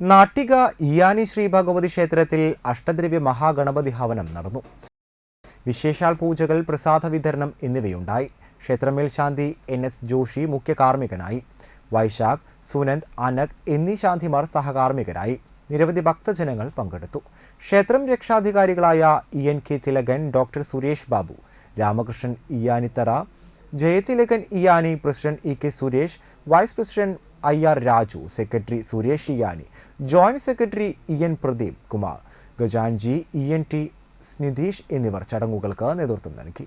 നാട്ടിക ഇയാനി ശ്രീ ഭഗവതി ക്ഷേത്രത്തിൽ അഷ്ടദ്രവ്യ മഹാഗണപതി ഹവനം നടന്നു. വിശേഷാൽ പൂജകൾ പ്രസാദ വിതരണം എന്നിവയുണ്ടായി. ക്ഷേത്രമേൽശാന്തി എൻ എസ് ജോഷി മുഖ്യ കാർമ്മികനായി. വൈശാഖ് സുനന്ദ് അനക് എന്നീ ശാന്തിമാർ സഹകാർമ്മികരായി. നിരവധി ഭക്തജനങ്ങൾ പങ്കെടുത്തു. ക്ഷേത്രം രക്ഷാധികാരികളായ E N K Thilakan doctor Suresh Babu Ramakrishnan Iyanithara Jayathilakan Iyani president E K Suresh vice president I R Raju secretary Suresh Iyani joint secretary E N Pradeep Kumar ഗജാൻജി E N T Snidheesh എന്നിവർ ചടങ്ങുകൾക്ക് നേതൃത്വം നൽകി.